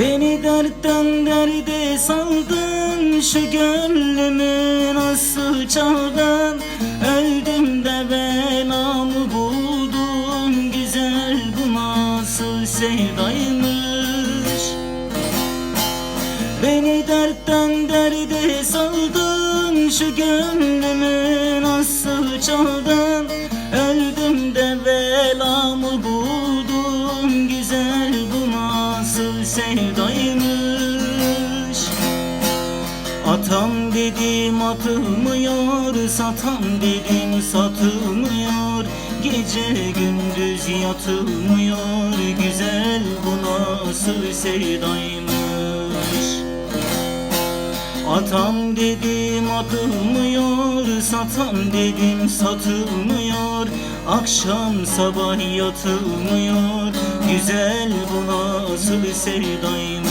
Beni dertten derde saldın Şu gönlümü nasıl çaldın? Öldüm de belamı buldum Güzel bu nasıl sevdaymış? Beni dertten derde saldın Şu gönlümü nasıl çaldın? Öldüm de belamı Atam dedim atılmıyor Satam dedim satılmıyor Gece gündüz yatılmıyor Güzel bu nasıl sevdaymış. Atam dedim atılmıyor Satam dedim satılmıyor Akşam sabah yatılmıyor Güzel bu nasıl sevdaymış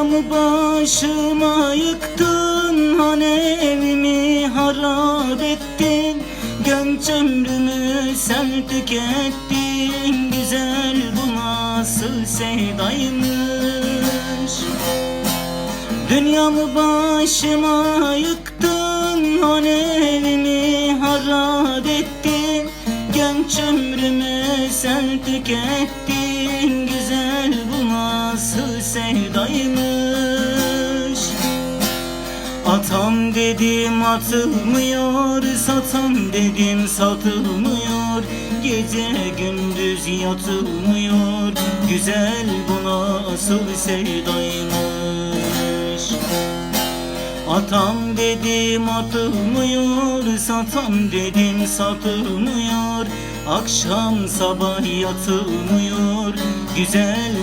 Dünyamı başıma yıktın Hanevimi harap ettin. Genç ömrümü sen tükettin Güzel bu nasıl sevdaymış. Dünyamı başıma yıktın Hanevimi harap ettin. Genç ömrümü sen tükettin Güzel nasıl sevdaymış? Atam dedim atılmıyor Satam dedim satılmıyor. Gece gündüz yatılmıyor Güzel bu nasıl sevdaymış. Atam dedim atılmıyor Satam dedim satılmıyor. Akşam sabah yatılmıyor Güzel